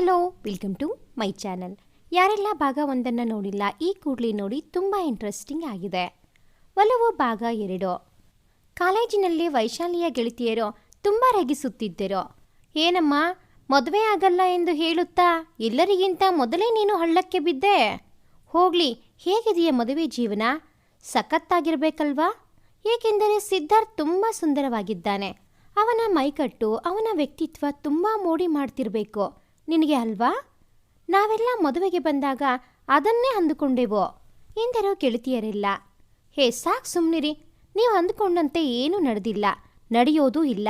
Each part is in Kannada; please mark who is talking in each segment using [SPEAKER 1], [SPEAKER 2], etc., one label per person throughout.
[SPEAKER 1] Hello welcome to my channel ಯಾರೆಲ್ಲ ಭಾಗ ಒಂದನ್ನು ನೋಡಿಲ್ಲ, ಈ ಕೂಡಲೇ ನೋಡಿ ತುಂಬ ಇಂಟ್ರೆಸ್ಟಿಂಗ್ ಆಗಿದೆ. ಒಲವು ಭಾಗ ಎರಡು. ಕಾಲೇಜಿನಲ್ಲಿ ವೈಶಾಲಿಯ ಗೆಳತಿಯರು ತುಂಬ ರೇಗಿಸುತ್ತಿದ್ದರು. ಏನಮ್ಮ, ಮದುವೆ ಆಗಲ್ಲ ಎಂದು ಹೇಳುತ್ತಾ ಎಲ್ಲರಿಗಿಂತ ಮೊದಲೇ ನೀನು ಹಳ್ಳಕ್ಕೆ ಬಿದ್ದೆ? ಹೋಗ್ಲಿ, ಹೇಗಿದೆಯಾ ಮದುವೆ ಜೀವನ? ಸಖತ್ತಾಗಿರಬೇಕಲ್ವಾ? ಏಕೆಂದರೆ ಸಿದ್ಧಾರ್ಥ್ ತುಂಬ ಸುಂದರವಾಗಿದ್ದಾನೆ. ಅವನ ಮೈಕಟ್ಟು, ಅವನ ವ್ಯಕ್ತಿತ್ವ ತುಂಬ ಮೋಡಿ ಮಾಡ್ತಿರ್ಬೇಕು. ನಿನಗೆ ಅಲ್ವಾ? ನಾವೆಲ್ಲ ಮದುವೆಗೆ ಬಂದಾಗ ಅದನ್ನೇ ಅಂದುಕೊಂಡೆವು? ಎಂದರು ಗೆಳತಿಯರೆಲ್ಲ. ಹೇ ಸಾಕು ಸುಮ್ಮನಿರಿ ನೀವು ಅಂದುಕೊಂಡಂತೆ ಏನೂ ನಡೆದಿಲ್ಲ. ನಡೆಯೋದೂ ಇಲ್ಲ.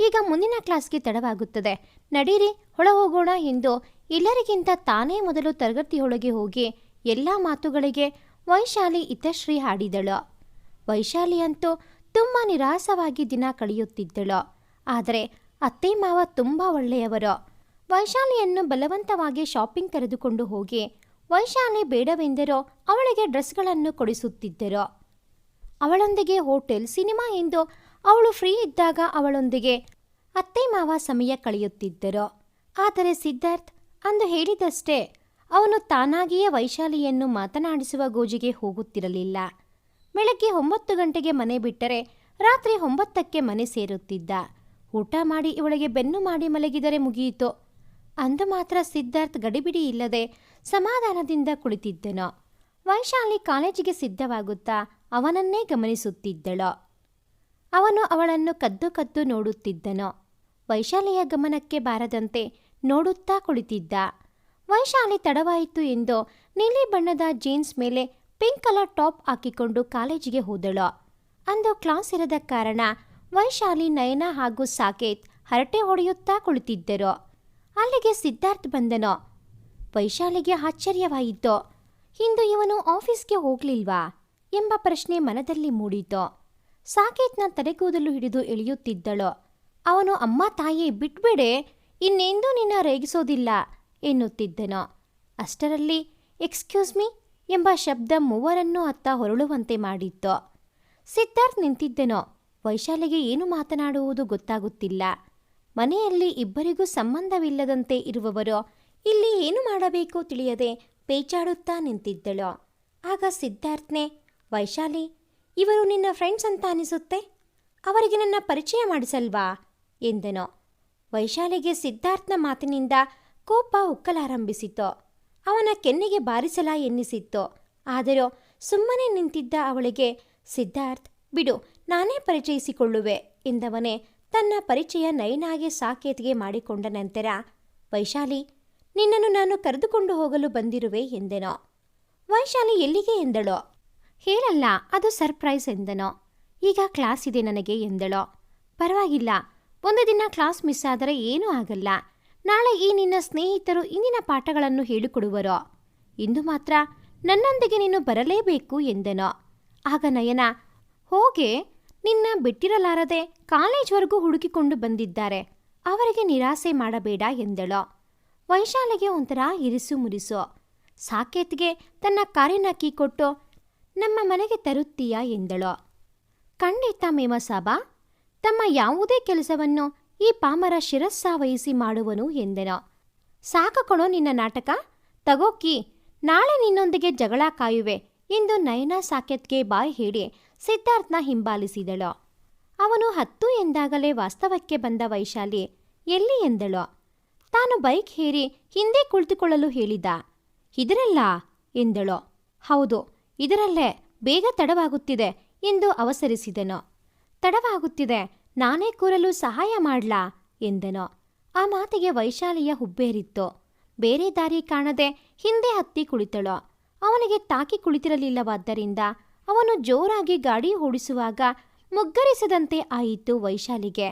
[SPEAKER 1] ಈಗ ಮುಂದಿನ ಕ್ಲಾಸ್ಗೆ ತಡವಾಗುತ್ತದೆ. ನಡೀರಿ ಹೊಳ ಹೋಗೋಣ ಎಂದು ಎಲ್ಲರಿಗಿಂತ ತಾನೇ ಮೊದಲು ತರಗತಿಯೊಳಗೆ ಹೋಗಿ ಎಲ್ಲ ಮಾತುಗಳಿಗೆ ವೈಶಾಲಿ ಹಿತಶ್ರೀ ಹಾಡಿದಳು. ವೈಶಾಲಿ ಅಂತೂ ತುಂಬ ನಿರಾಸವಾಗಿ ದಿನ ಕಳೆಯುತ್ತಿದ್ದಳು. ಆದರೆ ಅತ್ತೆ ಮಾವ ತುಂಬ ಒಳ್ಳೆಯವರು. ವೈಶಾಲಿಯನ್ನು ಬಲವಂತವಾಗಿ ಶಾಪಿಂಗ್ ಕರೆದುಕೊಂಡು ಹೋಗಿ, ವೈಶಾಲಿ, ಬೇಡವೆಂದರೋ ಅವಳಿಗೆ ಡ್ರೆಸ್ಗಳನ್ನು ಕೊಡಿಸುತ್ತಿದ್ದರು. ಅವಳೊಂದಿಗೆ ಹೋಟೆಲ್, ಸಿನಿಮಾ ಎಂದು ಅವಳು ಫ್ರೀ ಇದ್ದಾಗ ಅವಳೊಂದಿಗೆ ಅತ್ತೆ ಮಾವ ಸಮಯ ಕಳೆಯುತ್ತಿದ್ದರು. ಆದರೆ ಸಿದ್ಧಾರ್ಥ್ ಅಂದು ಹೇಳಿದಷ್ಟೇ, ಅವನು ತಾನಾಗಿಯೇ ವೈಶಾಲಿಯನ್ನು ಮಾತನಾಡಿಸುವ ಗೋಜಿಗೆ ಹೋಗುತ್ತಿರಲಿಲ್ಲ. ಬೆಳಗ್ಗೆ ಒಂಬತ್ತು ಗಂಟೆಗೆ ಮನೆ ಬಿಟ್ಟರೆ ರಾತ್ರಿ ಒಂಬತ್ತಕ್ಕೆ ಮನೆ ಸೇರುತ್ತಿದ್ದ. ಊಟ ಮಾಡಿ ಇವಳಿಗೆ ಬೆನ್ನು ಮಾಡಿ ಮಲಗಿದರೆ ಮುಗಿಯಿತು ಅಂದು ಮಾತ್ರ ಸಿದ್ಧಾರ್ಥ್ ಗಡಿಬಿಡಿ ಇಲ್ಲದೆ ಸಮಾಧಾನದಿಂದ ಕುಳಿತಿದ್ದನು. ವೈಶಾಲಿ ಕಾಲೇಜಿಗೆ ಸಿದ್ಧವಾಗುತ್ತಾ ಅವನನ್ನೇ ಗಮನಿಸುತ್ತಿದ್ದಳು. ಅವನು ಅವಳನ್ನು ಕದ್ದು ಕದ್ದು ನೋಡುತ್ತಿದ್ದನು. ವೈಶಾಲಿಯ ಗಮನಕ್ಕೆ ಬಾರದಂತೆ ನೋಡುತ್ತಾ ಕುಳಿತಿದ್ದ. ವೈಶಾಲಿ ತಡವಾಯಿತು ಎಂದು ನೀಲಿ ಬಣ್ಣದ ಜೀನ್ಸ್ ಮೇಲೆ ಪಿಂಕ್ ಕಲರ್ ಟಾಪ್ ಹಾಕಿಕೊಂಡು ಕಾಲೇಜಿಗೆ ಹೋದಳು. ಅಂದು ಕ್ಲಾಸ್ ಇರದ ಕಾರಣ ವೈಶಾಲಿ ನಯನ ಹಾಗೂ ಸಾಕೇತ್ ಹರಟೆ ಹೊಡೆಯುತ್ತಾ ಕುಳಿತಿದ್ದರು. ಅಲ್ಲಿಗೆ ಸಿದ್ಧಾರ್ಥ್ ಬಂದನು. ವೈಶಾಲಿಗೆ ಆಶ್ಚರ್ಯವಾಯಿತು. ಇಂದು ಇವನು ಆಫೀಸ್ಗೆ ಹೋಗ್ಲಿಲ್ವಾ? ಎಂಬ ಪ್ರಶ್ನೆ ಮನದಲ್ಲಿ ಮೂಡಿತು. ಸಾಕೇತ್ನ ತಲೆಗೂದಲು ಹಿಡಿದು ಎಳೆಯುತ್ತಿದ್ದಳೋ. ಅವನು, ಅಮ್ಮ ತಾಯಿ, ಬಿಟ್ಬಿಡೆ. ಇನ್ನೆಂದೂ ನಿನ್ನ ರೇಗಿಸೋದಿಲ್ಲ, ಎನ್ನುತ್ತಿದ್ದನು. ಅಷ್ಟರಲ್ಲಿ, ಎಕ್ಸ್ಕ್ಯೂಸ್ ಮೀ, ಎಂಬ ಶಬ್ದ ಮೂವರನ್ನೂ ಅತ್ತ ಹೊರಳುವಂತೆ ಮಾಡಿತ್ತು. ಸಿದ್ಧಾರ್ಥ್ ನಿಂತಿದ್ದನೋ. ವೈಶಾಲಿಗೆ ಏನು ಮಾತನಾಡುವುದು ಗೊತ್ತಾಗುತ್ತಿಲ್ಲ. ಮನೆಯಲ್ಲಿ ಇಬ್ಬರಿಗೂ ಸಂಬಂಧವಿಲ್ಲದಂತೆ ಇರುವವರು ಇಲ್ಲಿ ಏನು ಮಾಡಬೇಕು ತಿಳಿಯದೆ ಪೇಚಾಡುತ್ತಾ ನಿಂತಿದ್ದಳು. ಆಗ ಸಿದ್ಧಾರ್ಥ್ನೇ, ವೈಶಾಲಿ, ಇವರು ನಿನ್ನ ಫ್ರೆಂಡ್ಸ್ ಅಂತ ಅನಿಸುತ್ತೆ? ಅವರಿಗೆ ನನ್ನ ಪರಿಚಯ ಮಾಡಿಸಲ್ವಾ? ಎಂದನು. ವೈಶಾಲಿಗೆ ಸಿದ್ಧಾರ್ಥನ ಮಾತಿನಿಂದ ಕೋಪ ಉಕ್ಕಲಾರಂಭಿಸಿತು ಅವನ ಕೆನ್ನೆಗೆ ಬಾರಿಸಲ ಎನ್ನಿಸಿತ್ತು. ಆದರೂ ಸುಮ್ಮನೆ ನಿಂತಿದ್ದ ಅವಳಿಗೆ, ಸಿದ್ಧಾರ್ಥ್, ಬಿಡು, ನಾನೇ ಪರಿಚಯಿಸಿಕೊಳ್ಳುವೆ ಎಂದವನೇ ತನ್ನ ಪರಿಚಯ ನಯನಾಗೆ ಸಾಕೇತ್ಗೆ ಮಾಡಿಕೊಂಡ ನಂತರ, ವೈಶಾಲಿ, ನಿನ್ನನ್ನು ನಾನು ಕರೆದುಕೊಂಡು ಹೋಗಲು ಬಂದಿರುವೆ ಎಂದೆನೋ. ವೈಶಾಲಿ ಎಲ್ಲಿಗೆ ಎಂದಳೋ? ಹೇಳಲ್ಲ, ಅದು ಸರ್ಪ್ರೈಸ್ ಎಂದನೋ. ಈಗ ಕ್ಲಾಸ್ ಇದೆ ನನಗೆ ಎಂದಳೋ. ಪರವಾಗಿಲ್ಲ, ಒಂದು ದಿನ ಕ್ಲಾಸ್ ಮಿಸ್ ಆದರೆ ಏನೂ ಆಗಲ್ಲ. ನಾಳೆ ಈ ನಿನ್ನ ಸ್ನೇಹಿತರು ಇಂದಿನ ಪಾಠಗಳನ್ನು ಹೇಳಿಕೊಡುವರೋ? ಇಂದು ಮಾತ್ರ ನನ್ನೊಂದಿಗೆ ನೀನು ಬರಲೇಬೇಕು ಎಂದನೋ. ಆಗ ನಯನ, ಹೋಗೆ ನಿನ್ನ ಬಿಟ್ಟಿರಲಾರದೆ ಕಾಲೇಜ್ವರೆಗೂ ಹುಡುಕಿಕೊಂಡು ಬಂದಿದ್ದಾರೆ. ಅವರಿಗೆ ನಿರಾಸೆ ಮಾಡಬೇಡ ಎಂದಳು. ವೈಶಾಲಿಗೆ ಒಂಥರ ಇರಿಸು ಮುರಿಸು. ಸಾಕೇತ್ಗೆ ತನ್ನ ಕಾರಿನ ಕೀ ಕೊಟ್ಟು, ನಮ್ಮ ಮನೆಗೆ ತರುತ್ತೀಯಾ? ಎಂದಳು. ಖಂಡಿತ ಮೇಮಸಾಬಾ ತಮ್ಮ ಯಾವುದೇ ಕೆಲಸವನ್ನು ಈ ಪಾಮರ ಶಿರಸ್ಸಾವಹಿಸಿ ಮಾಡುವನು ಎಂದೆನೋ. ಸಾಕಕೊಳೋ ನಿನ್ನ ನಾಟಕ. ತಗೋಕಿ ನಾಳೆ ನಿನ್ನೊಂದಿಗೆ ಜಗಳ ಕಾಯುವೆ. ಎಂದು ನಯನ ಸಾಕೆತ್ಗೆ ಬಾಯ್ ಹೇಳಿ. ಸಿದ್ಧಾರ್ಥ್ನ ಹಿಂಬಾಲಿಸಿದಳು. ಅವನು ಹತ್ತು ಎಂದಾಗಲೇ ವಾಸ್ತವಕ್ಕೆ ಬಂದ ವೈಶಾಲಿ ಎಲ್ಲಿ ಎಂದಳು? ತಾನು ಬೈಕ್ ಹೇರಿ ಹಿಂದೆ ಕುಳಿತುಕೊಳ್ಳಲು ಹೇಳಿದ. ಇದರಲ್ಲ? ಎಂದಳು. ಹೌದು, ಇದರಲ್ಲೇ ಬೇಗ ತಡವಾಗುತ್ತಿದೆ ಎಂದು ಅವಸರಿಸಿದನು. ತಡವಾಗುತ್ತಿದೆ, ನಾನೇ ಕೂರಲು ಸಹಾಯ ಮಾಡ್ಲಾ? ಎಂದನು. ಆ ಮಾತಿಗೆ ವೈಶಾಲಿಯ ಹುಬ್ಬೇರಿತ್ತು. ಬೇರೆ ದಾರಿ ಕಾಣದೆ ಹಿಂದೆ ಹತ್ತಿ ಕುಳಿತಳು. ಅವನಿಗೆ ತಾಕಿ ಕುಳಿತಿರಲಿಲ್ಲವಾದ್ದರಿಂದ ಅವನು ಜೋರಾಗಿ ಗಾಡಿ ಓಡಿಸುವಾಗ ಮುಗ್ಗರಿಸದಂತೆ ಆಯಿತು ವೈಶಾಲಿಗೆ.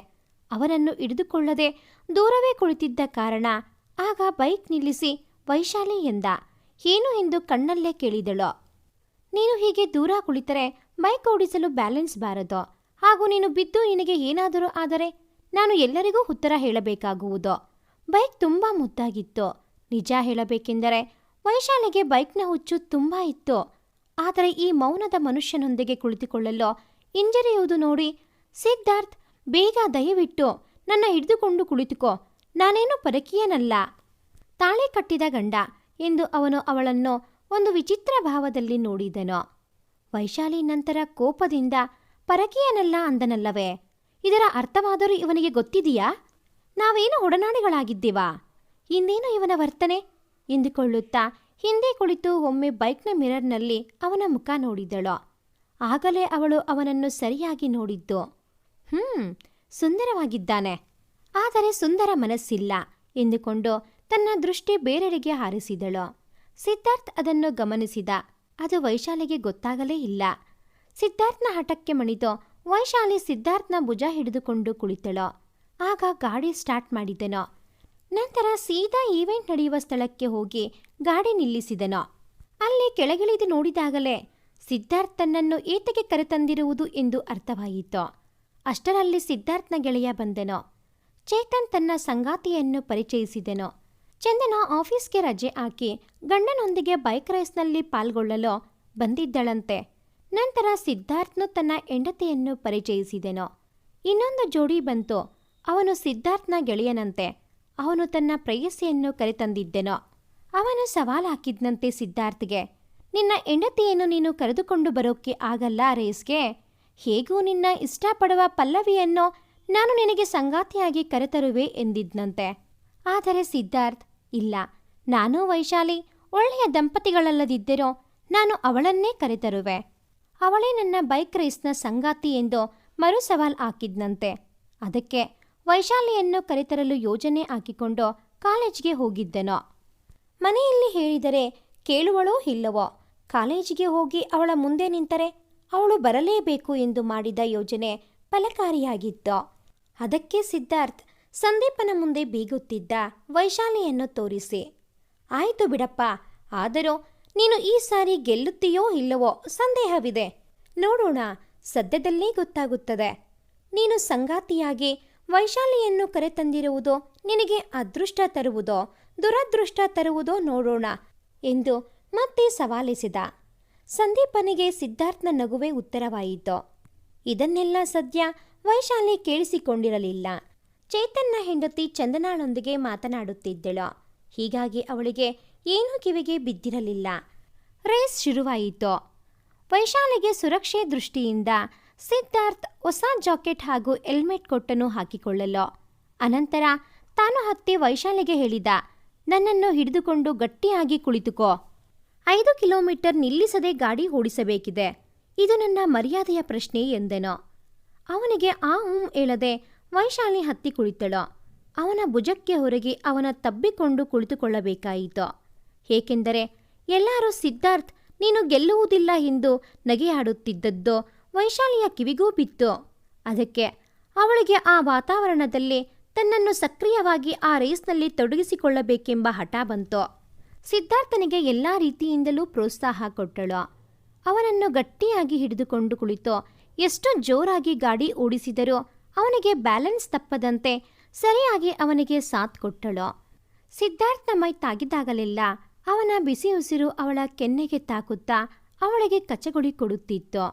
[SPEAKER 1] ಅವನನ್ನು ಹಿಡಿದುಕೊಳ್ಳದೆ ದೂರವೇ ಕುಳಿತಿದ್ದ ಕಾರಣ ಆಗ ಬೈಕ್ ನಿಲ್ಲಿಸಿ ವೈಶಾಲಿ ಎಂದ, ಏನು ಎಂದು ಕಣ್ಣಲ್ಲೇ ಕೇಳಿದಳು. ನೀನು ಹೀಗೆ ದೂರ ಕುಳಿತರೆ ಬೈಕ್ ಓಡಿಸಲು ಬ್ಯಾಲೆನ್ಸ್ ಬಾರದು. ಹಾಗೂ ನೀನು ಬಿದ್ದು ನಿನಗೆ ಏನಾದರೂ ಆದರೆ ನಾನು ಎಲ್ಲರಿಗೂ ಉತ್ತರ ಹೇಳಬೇಕಾಗುವುದು. ಬೈಕ್ ತುಂಬ ಮುದ್ದಾಗಿತ್ತು. ನಿಜ ಹೇಳಬೇಕೆಂದರೆ ವೈಶಾಲಿಗೆ ಬೈಕ್ನ ಹುಚ್ಚು ತುಂಬ ಇತ್ತು. ಆದರೆ ಈ ಮೌನದ ಮನುಷ್ಯನೊಂದಿಗೆ ಕುಳಿತುಕೊಳ್ಳಲು ಹಿಂಜರಿಯುವುದು ನೋಡಿ, ಸಿದ್ಧಾರ್ಥ್, ಬೇಗ ದಯವಿಟ್ಟು ನನ್ನ ಹಿಡಿದುಕೊಂಡು ಕುಳಿತುಕೋ, ನಾನೇನು ಪರಕೀಯನಲ್ಲ. ತಾಳೆ ಕಟ್ಟಿದ ಗಂಡ ಎಂದು ಅವನು ಅವಳನ್ನು ಒಂದು ವಿಚಿತ್ರ ಭಾವದಲ್ಲಿ ನೋಡಿದನು. ವೈಶಾಲಿ ನಂತರ ಕೋಪದಿಂದ, ಪರಕೀಯನಲ್ಲ ಅಂದನಲ್ಲವೇ, ಇದರ ಅರ್ಥವಾದರೂ ಇವನಿಗೆ ಗೊತ್ತಿದೆಯಾ? ನಾವೇನು ಒಡನಾಡಿಗಳಾಗಿದ್ದೇವಾ? ಇನ್ನೇನು ಇವನ ವರ್ತನೆ? ಎಂದುಕೊಳ್ಳುತ್ತಾ ಹಿಂದೆ ಕುಳಿತು ಒಮ್ಮೆ ಬೈಕ್ನ ಮಿರರ್ನಲ್ಲಿ ಅವನ ಮುಖ ನೋಡಿದಳು. ಆಗಲೇ ಅವಳು ಅವನನ್ನು ಸರಿಯಾಗಿ ನೋಡಿದ್ದು. ಹ್ಮ್, ಸುಂದರವಾಗಿದ್ದಾನೆ. ಆದರೆ ಸುಂದರ ಮನಸ್ಸಿಲ್ಲ ಎಂದುಕೊಂಡು ತನ್ನ ದೃಷ್ಟಿ ಬೇರೆಡೆಗೆ ಹಾರಿಸಿದಳು. ಸಿದ್ಧಾರ್ಥ್ ಅದನ್ನು ಗಮನಿಸಿದ. ಅದು ವೈಶಾಲಿಗೆ ಗೊತ್ತಾಗಲೇ ಇಲ್ಲ. ಸಿದ್ಧಾರ್ಥ್ನ ಹಠಕ್ಕೆ ಮಣಿದು ವೈಶಾಲಿ ಸಿದ್ಧಾರ್ಥ್ನ ಭುಜ ಹಿಡಿದುಕೊಂಡು ಕುಳಿತಳು. ಆಗ ಗಾಡಿ ಸ್ಟಾರ್ಟ್ ಮಾಡಿದನು. ನಂತರ ಸೀದಾ ಈವೆಂಟ್ ನಡೆಯುವ ಸ್ಥಳಕ್ಕೆ ಹೋಗಿ ಗಾಡಿ ನಿಲ್ಲಿಸಿದನು. ಅಲ್ಲಿ ಕೆಳಗಿಳಿದು ನೋಡಿದಾಗಲೇ ಸಿದ್ಧಾರ್ಥ್ ತನ್ನನ್ನು ಏತಕ್ಕೆ ಕರೆತಂದಿರುವುದು ಎಂದು ಅರ್ಥವಾಯಿತು. ಅಷ್ಟರಲ್ಲಿ ಸಿದ್ಧಾರ್ಥ್ನ ಗೆಳೆಯ ಬಂದನು. ಚೇತನ್ ತನ್ನ ಸಂಗಾತಿಯನ್ನು ಪರಿಚಯಿಸಿದನು. ಚಂದನ ಆಫೀಸ್ಗೆ ರಜೆ ಹಾಕಿ ಗಂಡನೊಂದಿಗೆ ಬೈಕ್ ರೇಸ್ನಲ್ಲಿ ಪಾಲ್ಗೊಳ್ಳಲು ಬಂದಿದ್ದಳಂತೆ. ನಂತರ ಸಿದ್ಧಾರ್ಥ್ನು ತನ್ನ ಹೆಂಡತಿಯನ್ನು ಪರಿಚಯಿಸಿದನು. ಇನ್ನೊಂದು ಜೋಡಿ ಬಂತು. ಅವನು ಸಿದ್ಧಾರ್ಥ್ನ ಗೆಳೆಯನಂತೆ. ಅವನು ತನ್ನ ಪ್ರೇಯಸಿಯನ್ನು ಕರೆತಂದಿದ್ದೆನೋ. ಅವನು ಸವಾಲು ಹಾಕಿದ್ನಂತೆ ಸಿದ್ಧಾರ್ಥ್ಗೆ. ನಿನ್ನ ಹೆಂಡತಿಯನ್ನು ನೀನು ಕರೆದುಕೊಂಡು ಬರೋಕ್ಕೆ ಆಗಲ್ಲ ರೇಸ್ಗೆ. ಹೇಗೂ ನಿನ್ನ ಇಷ್ಟಪಡುವ ಪಲ್ಲವಿಯನ್ನು ನಾನು ನಿನಗೆ ಸಂಗಾತಿಯಾಗಿ ಕರೆತರುವೆ ಎಂದಿದ್ನಂತೆ. ಆದರೆ ಸಿದ್ಧಾರ್ಥ್, ಇಲ್ಲ. ನಾನು ವೈಶಾಲಿ, ಒಳ್ಳೆಯ ದಂಪತಿಗಳಲ್ಲದಿದ್ದರೂ ನಾನು ಅವಳನ್ನೇ ಕರೆತರುವೆ. ಅವಳೇ ನನ್ನ ಬೈಕ್ ರೇಸ್ನ ಸಂಗಾತಿ ಎಂದು ಮರು ಸವಾಲ್ ಹಾಕಿದ್ನಂತೆ. ಅದಕ್ಕೆ ವೈಶಾಲಿಯನ್ನು ಕರೆತರಲು ಯೋಜನೆ ಹಾಕಿಕೊಂಡು ಕಾಲೇಜ್ಗೆ ಹೋಗಿದ್ದನೋ. ಮನೆಯಲ್ಲಿ ಹೇಳಿದರೆ ಕೇಳುವಳೋ ಇಲ್ಲವೋ? ಕಾಲೇಜಿಗೆ ಹೋಗಿ ಅವಳ ಮುಂದೆ ನಿಂತರೆ ಅವಳು ಬರಲೇಬೇಕು ಎಂದು ಮಾಡಿದ ಯೋಜನೆ ಫಲಕಾರಿಯಾಗಿತ್ತು ಅದಕ್ಕೆ ಸಿದ್ಧಾರ್ಥ್ ಸಂದೀಪನ ಮುಂದೆ ಬೀಗುತ್ತಿದ್ದ ವೈಶಾಲಿಯನ್ನು ತೋರಿಸಿ. ಆಯಿತು ಬಿಡಪ್ಪ, ಆದರೂ ನೀನು ಈ ಸಾರಿ ಗೆಲ್ಲುತ್ತೀಯೋ ಇಲ್ಲವೋ ಸಂದೇಹವಿದೆ. ನೋಡೋಣ, ಸದ್ಯದಲ್ಲೇ ಗೊತ್ತಾಗುತ್ತದೆ. ನೀನು ಸಂಗಾತಿಯಾಗಿ ವೈಶಾಲಿಯನ್ನು ಕರೆತಂದಿರುವುದು ನಿನಗೆ ಅದೃಷ್ಟ ತರುವುದೋ? ದುರದೃಷ್ಟ ತರುವುದೋ ನೋಡೋಣ ಎಂದು ಮತ್ತೆ ಸವಾಲಿಸಿದ. ಸಂದೀಪನಿಗೆ ಸಿದ್ಧಾರ್ಥನ ನಗುವೆ ಉತ್ತರವಾಯಿತು. ಇದನ್ನೆಲ್ಲ ಸದ್ಯ ವೈಶಾಲಿ ಕೇಳಿಸಿಕೊಂಡಿರಲಿಲ್ಲ. ಚೇತನ್ನ ಹೆಂಡತಿ ಚಂದನಾಳೊಂದಿಗೆ ಮಾತನಾಡುತ್ತಿದ್ದಳು. ಹೀಗಾಗಿ ಅವಳಿಗೆ ಏನೂ ಕಿವಿಗೆ ಬಿದ್ದಿರಲಿಲ್ಲ. ರೇಸ್ ಶುರುವಾಯಿತು. ವೈಶಾಲಿಗೆ ಸುರಕ್ಷೆ ದೃಷ್ಟಿಯಿಂದ ಸಿದ್ಧಾರ್ಥ್ ಹೊಸ ಜಾಕೆಟ್ ಹಾಗೂ ಹೆಲ್ಮೆಟ್ ಕೊಟ್ಟನು ಹಾಕಿಕೊಳ್ಳಲು. ಅನಂತರ ತಾನು ಹತ್ತಿ ವೈಶಾಲಿಗೆ ಹೇಳಿದ ನನ್ನನ್ನು ಹಿಡಿದುಕೊಂಡು ಗಟ್ಟಿಯಾಗಿ ಕುಳಿತುಕೋ. ಐದು ಕಿಲೋಮೀಟರ್ ನಿಲ್ಲಿಸದೆ ಗಾಡಿ ಓಡಿಸಬೇಕಿದೆ. ಇದು ನನ್ನ ಮರ್ಯಾದೆಯ ಪ್ರಶ್ನೆ ಎಂದೆನೋ. ಅವನಿಗೆ ಆ ಹೂಂ ಹೇಳದೆ ವೈಶಾಲಿ ಹತ್ತಿ ಕುಳಿತಳೋ. ಅವನ ಭುಜಕ್ಕೆ ಹೊರಗೆ ಅವನ ತಬ್ಬಿಕೊಂಡು ಕುಳಿತುಕೊಳ್ಳಬೇಕಾಯಿತು. ಏಕೆಂದರೆ ಎಲ್ಲರೂ ಸಿದ್ಧಾರ್ಥ್, ನೀನು ಗೆಲ್ಲುವುದಿಲ್ಲ ಎಂದು ನಗೆಯಾಡುತ್ತಿದ್ದದ್ದು ವೈಶಾಲಿಯ ಕಿವಿಗೂ ಬಿತ್ತು. ಅದಕ್ಕೆ ಅವಳಿಗೆ ಆ ವಾತಾವರಣದಲ್ಲಿ ತನ್ನನ್ನು ಸಕ್ರಿಯವಾಗಿ ಆ ರೇಸ್ನಲ್ಲಿ ತೊಡಗಿಸಿಕೊಳ್ಳಬೇಕೆಂಬ ಹಠ ಬಂತು. ಸಿದ್ಧಾರ್ಥನಿಗೆ ಎಲ್ಲ ರೀತಿಯಿಂದಲೂ ಪ್ರೋತ್ಸಾಹ ಕೊಟ್ಟಳು. ಅವನನ್ನು ಗಟ್ಟಿಯಾಗಿ ಹಿಡಿದುಕೊಂಡು ಕುಳಿತು, ಎಷ್ಟು ಜೋರಾಗಿ ಗಾಡಿ ಓಡಿಸಿದರೂ ಅವನಿಗೆ ಬ್ಯಾಲೆನ್ಸ್ ತಪ್ಪದಂತೆ ಸರಿಯಾಗಿ ಅವನಿಗೆ ಸಾಥ್ ಕೊಟ್ಟಳು. ಸಿದ್ಧಾರ್ಥನ ಮೈ ತಾಗಿದಾಗಲೆಲ್ಲ ಅವನ ಬಿಸಿ ಉಸಿರು ಅವಳ ಕೆನ್ನೆಗೆ ತಾಕುತ್ತಾ ಅವಳಿಗೆ ಕಚಗುಡಿ ಕೊಡುತ್ತಿತ್ತು.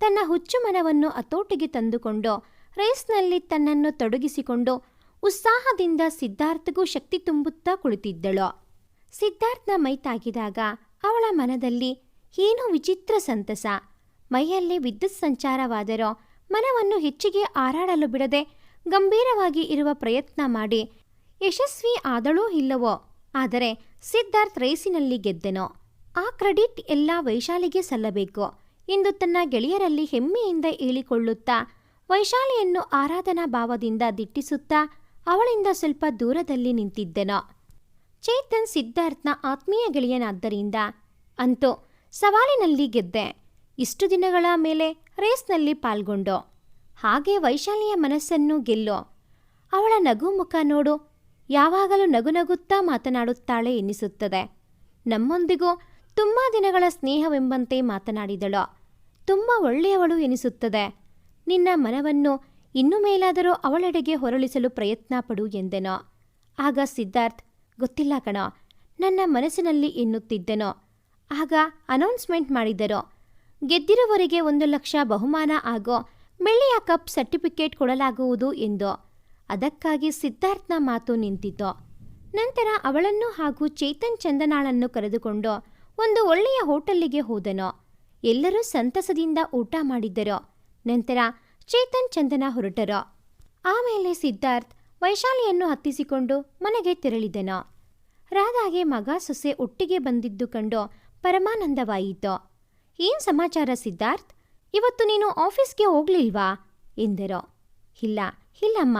[SPEAKER 1] ತನ್ನ ಹುಚ್ಚು ಮನವನ್ನು ಹತೋಟಿಗೆ ತಂದುಕೊಂಡು ರೇಸ್ನಲ್ಲಿ ತನ್ನನ್ನು ತೊಡಗಿಸಿಕೊಂಡು ಉತ್ಸಾಹದಿಂದ ಸಿದ್ಧಾರ್ಥಗೂ ಶಕ್ತಿ ತುಂಬುತ್ತಾ ಕುಳಿತಿದ್ದಳು. ಸಿದ್ಧಾರ್ಥನ ಮೈ ತಾಗಿದಾಗ ಅವಳ ಮನದಲ್ಲಿ ಏನೋ ವಿಚಿತ್ರ ಸಂತಸ. ಮೈಯಲ್ಲಿ ವಿದ್ಯುತ್ ಸಂಚಾರವಾದರೂ ಮನವನ್ನು ಹೆಚ್ಚಿಗೆ ಹಾರಾಡಲು ಬಿಡದೆ ಗಂಭೀರವಾಗಿ ಇರುವ ಪ್ರಯತ್ನ ಮಾಡಿ, ಯಶಸ್ವಿ ಆದಳೋ ಇಲ್ಲವೋ, ಆದರೆ ಸಿದ್ಧಾರ್ಥ್ ರೇಸಿನಲ್ಲಿ ಗೆದ್ದೆನೋ. ಆ ಕ್ರೆಡಿಟ್ ಎಲ್ಲ ವೈಶಾಲಿಗೆ ಸಲ್ಲಬೇಕು ಎಂದು ತನ್ನ ಗೆಳೆಯರಲ್ಲಿ ಹೆಮ್ಮೆಯಿಂದ ಹೇಳಿಕೊಳ್ಳುತ್ತಾ ವೈಶಾಲಿಯನ್ನು ಆರಾಧನಾ ಭಾವದಿಂದ ದಿಟ್ಟಿಸುತ್ತಾ ಅವಳಿಂದ ಸ್ವಲ್ಪ ದೂರದಲ್ಲಿ ನಿಂತಿದ್ದೆನೋ. ಚೇತನ್ ಸಿದ್ಧಾರ್ಥ್ನ ಆತ್ಮೀಯ ಗೆಳೆಯನಾದ್ದರಿಂದ ಅಂತೂ ಸವಾಲಿನಲ್ಲಿ ಗೆದ್ದೆ. ಇಷ್ಟು ದಿನಗಳ ಮೇಲೆ ರೇಸ್ನಲ್ಲಿ ಪಾಲ್ಗೊಂಡು. ಹಾಗೆ ವೈಶಾಲಿಯ ಮನಸ್ಸನ್ನು ಗೆಲ್ಲೋ. ಅವಳ ನಗು ಮುಖ ನೋಡು. ಯಾವಾಗಲೂ ನಗು ನಗುತ್ತಾ ಮಾತನಾಡುತ್ತಾಳೆ ಎನ್ನಿಸುತ್ತದೆ. ನಮ್ಮೊಂದಿಗೂ ತುಂಬ ದಿನಗಳ ಸ್ನೇಹವೆಂಬಂತೆ ಮಾತನಾಡಿದಳು. ತುಂಬ ಒಳ್ಳೆಯವಳು ಎನಿಸುತ್ತದೆ ನಿನ್ನ ಮನವನ್ನು ಇನ್ನು ಮೇಲಾದರೂ ಅವಳೆಡೆಗೆ ಹೊರಳಿಸಲು ಪ್ರಯತ್ನ ಪಡು ಎಂದೆನೋ. ಆಗ ಸಿದ್ಧಾರ್ಥ್, ಗೊತ್ತಿಲ್ಲ ಕಣ, ನನ್ನ ಮನಸ್ಸಿನಲ್ಲಿ ಎನ್ನುತ್ತಿದ್ದೆನೋ. ಆಗ ಅನೌನ್ಸ್ಮೆಂಟ್ ಮಾಡಿದ್ದರೋ ಗೆದ್ದಿರುವವರಿಗೆ ಒಂದು ಲಕ್ಷ ಬಹುಮಾನ ಆಗೋ ಬೆಳ್ಳಿಯ ಕಪ್ ಸರ್ಟಿಫಿಕೇಟ್ ಕೊಡಲಾಗುವುದು ಎಂದು. ಅದಕ್ಕಾಗಿ ಸಿದ್ಧಾರ್ಥನ ಮಾತು ನಿಂತಿತು ನಂತರ ಅವಳನ್ನು ಹಾಗೂ ಚೇತನ್ ಚಂದನಾಳನ್ನು ಕರೆದುಕೊಂಡು ಒಂದು ಒಳ್ಳೆಯ ಹೋಟೆಲ್ಲಿಗೆ ಹೋದನು. ಎಲ್ಲರೂ ಸಂತಸದಿಂದ ಊಟ ಮಾಡಿದ್ದರೋ. ನಂತರ ಚೇತನ್ ಚಂದನ ಹೊರಟರ. ಆಮೇಲೆ ಸಿದ್ಧಾರ್ಥ್ ವೈಶಾಲಿಯನ್ನು ಹತ್ತಿಸಿಕೊಂಡು ಮನೆಗೆ ತೆರಳಿದನ. ರಾಧಾಗೆ ಮಗ ಸೊಸೆ ಒಟ್ಟಿಗೆ ಬಂದಿದ್ದು ಕಂಡು ಪರಮಾನಂದವಾಯಿತು. ಏನ್ ಸಮಾಚಾರ ಸಿದ್ಧಾರ್ಥ್? ಇವತ್ತು ನೀನು ಆಫೀಸ್ಗೆ ಹೋಗ್ಲಿಲ್ವಾ? ಎಂದರು. ಇಲ್ಲ, ಇಲ್ಲಮ್ಮ.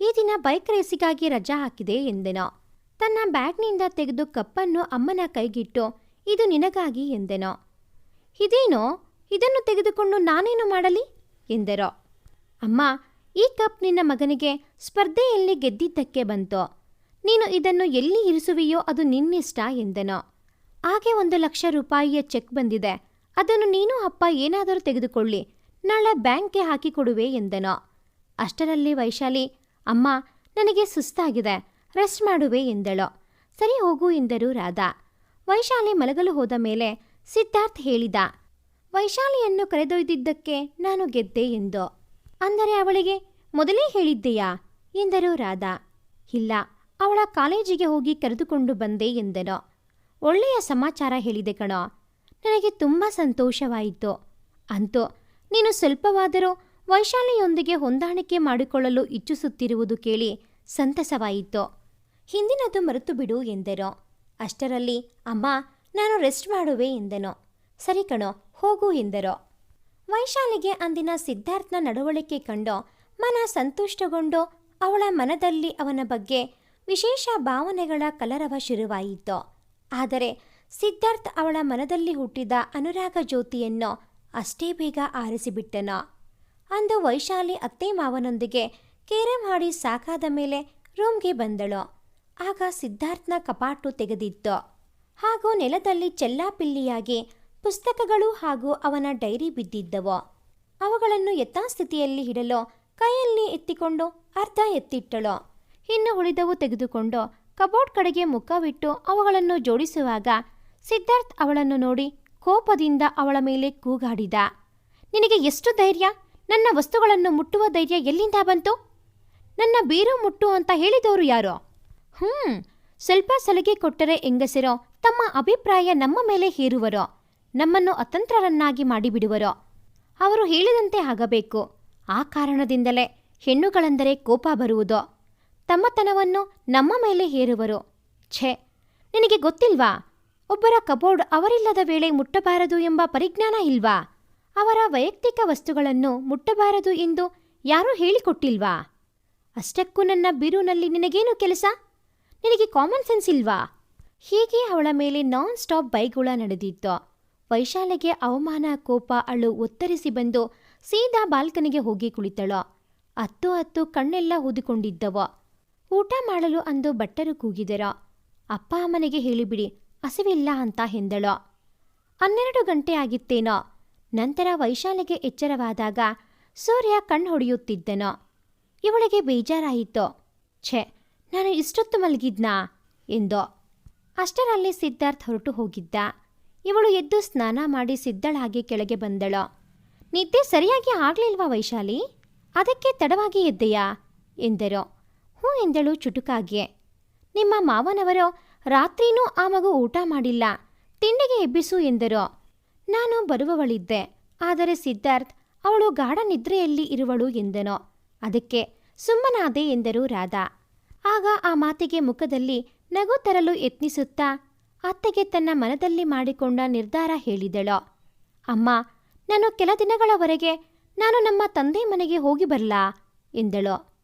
[SPEAKER 1] ಈ ದಿನ ಬೈಕ್ ರೇಸಿಗಾಗಿ ರಜಾ ಹಾಕಿದೆ, ಎಂದೆನು. ತನ್ನ ಬ್ಯಾಗ್ನಿಂದ ತೆಗೆದು ಕಪ್ಪನ್ನು ಅಮ್ಮನ ಕೈಗಿಟ್ಟು ಇದು ನಿನಗಾಗಿ, ಎಂದೆನು. ಇದೇನೋ? ಇದನ್ನು ತೆಗೆದುಕೊಂಡು ನಾನೇನು ಮಾಡಲಿ? ಎಂದರು. ಅಮ್ಮ, ಈ ಕಪ್ ನಿನ್ನ ಮಗನಿಗೆ ಸ್ಪರ್ಧೆಯಲ್ಲಿ ಗೆದ್ದಿದ್ದಕ್ಕೆ ಬಂತು. ನೀನು ಇದನ್ನು ಎಲ್ಲಿ ಇರಿಸುವೆಯೋ ಅದು ನಿನ್ನಿಷ್ಟ ಎಂದನು. ಹಾಗೆ ಒಂದು ಲಕ್ಷ ರೂಪಾಯಿಯ ಚೆಕ್ ಬಂದಿದೆ. ಅದನ್ನು ನೀನು ಅಪ್ಪ ಏನಾದರೂ ತೆಗೆದುಕೊಳ್ಳಿ. ನಾಳೆ ಬ್ಯಾಂಕ್ಗೆ ಹಾಕಿಕೊಡುವೆ ಎಂದನು. ಅಷ್ಟರಲ್ಲಿ ವೈಶಾಲಿ, ಅಮ್ಮ, ನನಗೆ ಸುಸ್ತಾಗಿದೆ. ರೆಸ್ಟ್ ಮಾಡುವೆ ಎಂದಳು. ಸರಿ ಹೋಗು ಎಂದರು ರಾಧಾ. ವೈಶಾಲಿ ಮಲಗಲು ಹೋದ ಮೇಲೆ ಸಿದ್ಧಾರ್ಥ್ ಹೇಳಿದ ವೈಶಾಲಿಯನ್ನು ಕರೆದೊಯ್ದಿದ್ದಕ್ಕೆ ನಾನು ಗೆದ್ದೆ ಎಂದು. ಅಂದರೆ ಅವಳಿಗೆ, ಮೊದಲೇ ಹೇಳಿದ್ದೆಯಾ? ಎಂದರು ರಾಧಾ. ಇಲ್ಲ, ಅವಳ ಕಾಲೇಜಿಗೆ ಹೋಗಿ ಕರೆದುಕೊಂಡು ಬಂದೆ ಎಂದನು. ಒಳ್ಳೆಯ ಸಮಾಚಾರ ಹೇಳಿದೆ ಕಣೋ. ನನಗೆ ತುಂಬ ಸಂತೋಷವಾಯಿತು. ಅಂತೂ, ನೀನು ಸ್ವಲ್ಪವಾದರೂ ವೈಶಾಲಿಯೊಂದಿಗೆ ಹೊಂದಾಣಿಕೆ ಮಾಡಿಕೊಳ್ಳಲು ಇಚ್ಛಿಸುತ್ತಿರುವುದು ಕೇಳಿ ಸಂತಸವಾಯಿತು. ಹಿಂದಿನದು ಮರೆತು ಬಿಡು ಎಂದರು ಅಷ್ಟರಲ್ಲಿ, ಅಮ್ಮ, ನಾನು ರೆಸ್ಟ್ ಮಾಡುವೆ, ಎಂದನು. ಸರಿ ಕಣೋ ಹೋಗು ಎಂದರು. ವೈಶಾಲಿಗೆ ಅಂದಿನ ಸಿದ್ಧಾರ್ಥನ ನಡವಳಿಕೆ ಕಂಡು ಮನ ಸಂತುಷ್ಟಗೊಂಡು ಅವಳ ಮನದಲ್ಲಿ ಅವನ ಬಗ್ಗೆ ವಿಶೇಷ ಭಾವನೆಗಳ ಕಲರವ ಶುರುವಾಯಿತು. ಆದರೆ ಸಿದ್ಧಾರ್ಥ್ ಅವಳ ಮನದಲ್ಲಿ ಹುಟ್ಟಿದ ಅನುರಾಗ ಜ್ಯೋತಿಯನ್ನು ಅಷ್ಟೇ ಬೇಗ ಆರಿಸಿಬಿಟ್ಟನು. ಅಂದು ವೈಶಾಲಿ ಅತ್ತೆ ಮಾವನೊಂದಿಗೆ ಕೇರೆ ಮಾಡಿ ಸಾಕಾದ ಮೇಲೆ ರೂಮ್ಗೆ ಬಂದಳು. ಆಗ ಸಿದ್ಧಾರ್ಥ್ನ ಕಪಾಟು ತೆಗೆದಿತ್ತು. ಹಾಗೂ ನೆಲದಲ್ಲಿ ಚೆಲ್ಲಾಪಿಲ್ಲಿಯಾಗಿ ಪುಸ್ತಕಗಳು ಹಾಗೂ ಅವನ ಡೈರಿ ಬಿದ್ದಿದ್ದವು. ಅವುಗಳನ್ನು ಯಥಾಸ್ಥಿತಿಯಲ್ಲಿ ಇಡಲು ಕೈಯಲ್ಲಿ ಎತ್ತಿಕೊಂಡು, ಅರ್ಧ ಎತ್ತಿಟ್ಟಳು. ಇನ್ನು ಉಳಿದವು ತೆಗೆದುಕೊಂಡು, ಕಬೋರ್ಡ್ ಕಡೆಗೆ ಮುಖವಿಟ್ಟು ಅವುಗಳನ್ನು ಜೋಡಿಸುವಾಗ ಸಿದ್ಧಾರ್ಥ್ ಅವಳನ್ನು ನೋಡಿ ಕೋಪದಿಂದ ಅವಳ ಮೇಲೆ ಕೂಗಾಡಿದ. ನಿನಗೆ ಎಷ್ಟು ಧೈರ್ಯ? ನನ್ನ ವಸ್ತುಗಳನ್ನು ಮುಟ್ಟುವ ಧೈರ್ಯ ಎಲ್ಲಿಂದ ಬಂತು? ನನ್ನ ಬೀರು ಮುಟ್ಟು ಅಂತ ಹೇಳಿದವರು ಯಾರೋ? ಹ್ಞೂ ಸ್ವಲ್ಪ ಸಲಿಗೆ ಕೊಟ್ಟರೆ ಹೆಂಗಸರೋ, ತಮ್ಮ ಅಭಿಪ್ರಾಯ ನಮ್ಮ ಮೇಲೆ ಹೇರುವರೋ. ನಮ್ಮನ್ನು ಅತಂತ್ರರನ್ನಾಗಿ ಮಾಡಿಬಿಡುವರೋ. ಅವರು ಹೇಳಿದಂತೆ ಆಗಬೇಕು. ಆ ಕಾರಣದಿಂದಲೇ ಹೆಣ್ಣುಗಳೆಂದರೆ ಕೋಪ ಬರುವುದು. ತಮ್ಮತನವನ್ನು ನಮ್ಮ ಮೇಲೆ ಹೇರುವರು. ಛೆ, ನಿನಗೆ ಗೊತ್ತಿಲ್ವಾ? ಒಬ್ಬರ ಕಬೋರ್ಡ್ ಅವರಿಲ್ಲದ ವೇಳೆ ಮುಟ್ಟಬಾರದು ಎಂಬ ಪರಿಜ್ಞಾನ ಇಲ್ವಾ? ಅವರ ವೈಯಕ್ತಿಕ ವಸ್ತುಗಳನ್ನು ಮುಟ್ಟಬಾರದು ಎಂದು ಯಾರೂ ಹೇಳಿಕೊಟ್ಟಿಲ್ವಾ? ಅಷ್ಟಕ್ಕೂ ನನ್ನ ಬಿರುನಲ್ಲಿ ನಿನಗೇನು ಕೆಲಸ? ನಿನಗೆ ಕಾಮನ್ ಸೆನ್ಸ್ ಇಲ್ವಾ? ಹೀಗೆ ಅವಳ ಮೇಲೆ ನಾನ್ ಸ್ಟಾಪ್ ಬೈಗುಳ ನಡೆದಿತ್ತು. ವೈಶಾಲಿಗೆ ಅವಮಾನ, ಕೋಪ, ಅಳು ಒತ್ತರಿಸಿ ಬಂದು ಸೀದಾ ಬಾಲ್ಕನಿಗೆ ಹೋಗಿ ಕುಳಿತಳು. ಅತ್ತು ಅತ್ತು ಕಣ್ಣೆಲ್ಲ ಊದಿಕೊಂಡಿದ್ದವ. ಊಟ ಮಾಡಲು ಅಂದು ಬಟ್ಟರು ಕೂಗಿದರ. ಅಪ್ಪ ಅಮ್ಮನಿಗೆ ಹೇಳಿಬಿಡಿ, ಹಸಿವಿಲ್ಲ ಅಂತ ಎಂದಳು. ಹನ್ನೆರಡು ಗಂಟೆ ಆಗಿತ್ತೇನೋ. ನಂತರ ವೈಶಾಲಿಗೆ ಎಚ್ಚರವಾದಾಗ ಸೂರ್ಯ ಕಣ್ಣು ಹೊಡೆಯುತ್ತಿದ್ದನು. ಇವಳಿಗೆ ಬೇಜಾರಾಯಿತು. ಛೆ, ನಾನು ಇಷ್ಟೊತ್ತು ಮಲಗಿದ್ನಾ? ಎಂದು. ಅಷ್ಟರಲ್ಲಿ ಸಿದ್ಧಾರ್ಥ್ ಹೊರಟು ಹೋಗಿದ್ದ. ಇವಳು ಎದ್ದು ಸ್ನಾನ ಮಾಡಿ ಸಿದ್ದಳಾಗಿ ಕೆಳಗೆ ಬಂದಳು. ನಿದ್ದೆ ಸರಿಯಾಗಿ ಆಗ್ಲಿಲ್ವಾ ವೈಶಾಲಿ? ಅದಕ್ಕೆ ತಡವಾಗಿ ಎದ್ದೆಯಾ? ಎಂದರು. ಹ್ಞೂ ಎಂದಳು ಚುಟುಕಾಗಿಯೇ ನಿಮ್ಮ ಮಾವನವರು ರಾತ್ರಿನೂ ಆ ಮಗು ಊಟ ಮಾಡಿಲ್ಲ. ತಿಂಡಿಗೆ ಎಬ್ಬಿಸು ಎಂದರು. ನಾನು ಬರುವವಳಿದ್ದೆ. ಆದರೆ ಸಿದ್ಧಾರ್ಥ್, ಅವಳು ಗಾಢ ನಿದ್ರೆಯಲ್ಲಿ ಇರುವಳು ಎಂದನು. ಅದಕ್ಕೆ, ಸುಮ್ಮನಾದೆ ಎಂದರು ರಾಧಾ. ಆಗ ಆ ಮಾತಿಗೆ ಮುಖದಲ್ಲಿ ನಗು ತರಲು ಯತ್ನಿಸುತ್ತಾ ಅತ್ತೆಗೆ ತನ್ನ ಮನದಲ್ಲಿ ಮಾಡಿಕೊಂಡ ನಿರ್ಧಾರ ಹೇಳಿದಳು. ಅಮ್ಮ, ನಾನು ಕೆಲ ದಿನಗಳವರೆಗೆ, ನಾನು ನಮ್ಮ ತಂದೆ ಮನೆಗೆ ಹೋಗಿ ಬರಲಾ? ಎಂದಳು.